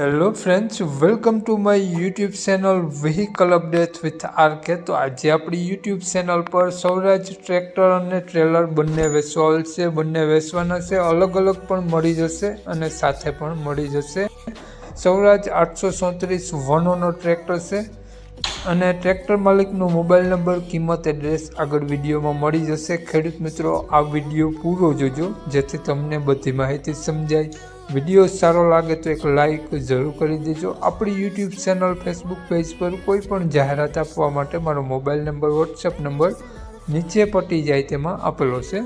Hello friends welcome to my YouTube channel vehicle update with R K તો આજે આપણી YouTube channel પર Swaraj tractor અને ટ્રેલર બંને વેચવા છે. બંને વેચવાના છે, અલગ અલગ પણ મળી જશે અને સાથે પણ મળી જશે. સૌરાજ આઠસો સોત્રીસ વનોનો ટ્રેક્ટર છે અને ટ્રેક્ટર માલિકનો મોબાઈલ નંબર કિંમત એડ્રેસ આગળ વિડીયોમાં મળી જશે. ખેડૂત મિત્રો, આ વીડિયો પૂરો જોજો, જેથી તમને બધી માહિતી સમજાય. વીડિયો સારો લાગે તો એક લાઈક જરૂર કરી દેજો. આપણી યુટ્યુબ ચેનલ ફેસબુક પેજ પર કોઈ પણ જાહેરાત આપવા માટે મારો મોબાઈલ નંબર વોટ્સએપ નંબર નીચે પટી જાય તેમાં આપેલો છે.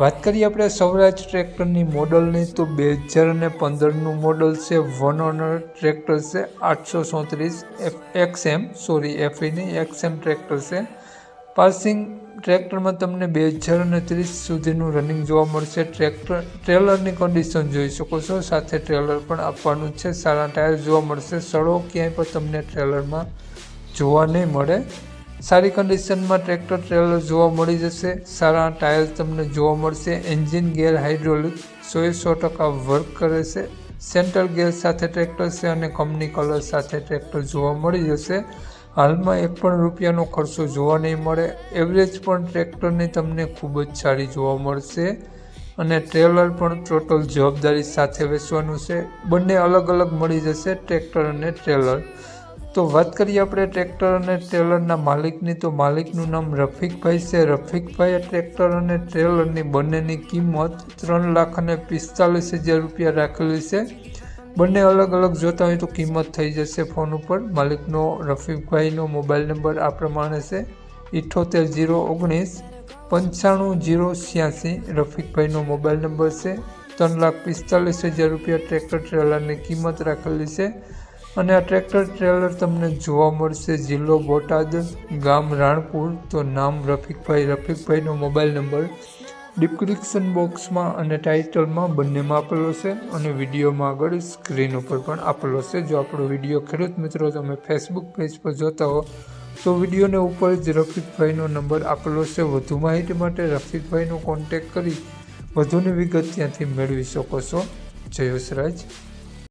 વાત કરીએ આપણે સૌરાજ ટ્રેક્ટરની મોડલની, તો બે હજાર અને પંદરનું મોડલ છે વન ઓનર ટ્રેક્ટર છે, આઠસો સોત્રીસ એફ એક્સ એમ સોરી, એફઈની એક્સ એમ ટ્રેક્ટર છે. પાર્સિંગ ટ્રેક્ટરમાં તમને બે હજાર અને ત્રીસ સુધીનું રનિંગ જોવા મળશે. ટ્રેક્ટર, ટ્રેલરની કન્ડિશન જોઈ શકો છો. સાથે ટ્રેલર પણ આપવાનું છે. સારા ટાયર જોવા મળશે. સડો ક્યાંય પણ તમને ટ્રેલરમાં જોવા નહીં મળે. સારી કન્ડિશનમાં ટ્રેક્ટર, ટ્રેલર જોવા મળી જશે. સારા ટાયર તમને જોવા મળશે. એન્જિન ગેર હાઇડ્રોલિક સોએ સો ટકા વર્ક કરે છે. સેન્ટ્રલ ગેર સાથે ટ્રેક્ટર છે અને કંપની કલર સાથે ટ્રેક્ટર જોવા મળી જશે. હાલમાં એક પણ રૂપિયાનો ખર્ચો જોવા નહીં મળે. એવરેજ પણ ટ્રેક્ટરની તમને ખૂબ જ સારી જોવા મળશે અને ટ્રેલર પણ ટોટલ જવાબદારી સાથે વેચવાનું છે. બંને અલગ અલગ મળી જશે ટ્રેક્ટર અને ટ્રેલર. તો વાત કરીએ આપણે ટ્રેક્ટર અને ટ્રેલરના માલિકની. તો માલિકનું નામ રફીકભાઈ છે. રફીકભાઈએ ટ્રેક્ટર અને ટ્રેલરની બંનેની કિંમત ત્રણ લાખ અને પિસ્તાલીસ હજાર રૂપિયા રાખેલી છે. બંને અલગ અલગ જોતા હોય તો કિંમત થઈ જશે ફોન ઉપર. માલિકનો રફીકભાઈનો મોબાઈલ નંબર આ પ્રમાણે છે. ઇઠ્ઠોતેર જીરો ઓગણીસ પંચાણું જીરો છ્યાસી રફીકભાઈનો મોબાઈલ નંબર છે. ત્રણ લાખ પિસ્તાલીસ હજાર રૂપિયા ટ્રેક્ટર ટ્રેલરની કિંમત રાખેલી છે. અને આ ટ્રેક્ટર ટ્રેલર તમને જોવા મળશે જિલ્લો બોટાદ ગામ રાણપુર. તો નામ રફીકભાઈ, રફીકભાઈનો મોબાઈલ નંબર ડિસ્ક્રિપ્શન બોક્સમાં અને ટાઇટલમાં બંનેમાં આપેલો છે અને વિડીયોમાં આગળ સ્ક્રીન ઉપર પણ આપેલો છે. જો આપણો વીડિયો ખેડૂત મિત્રો તમે ફેસબુક પેજ પર જોતા હો, તો વિડીયોને ઉપર જ રફીકભાઈનો નંબર આપેલો છે. વધુ માહિતી માટે રફીકભાઈનો કોન્ટેક કરી વધુની વિગત ત્યાંથી મેળવી શકો છો. જય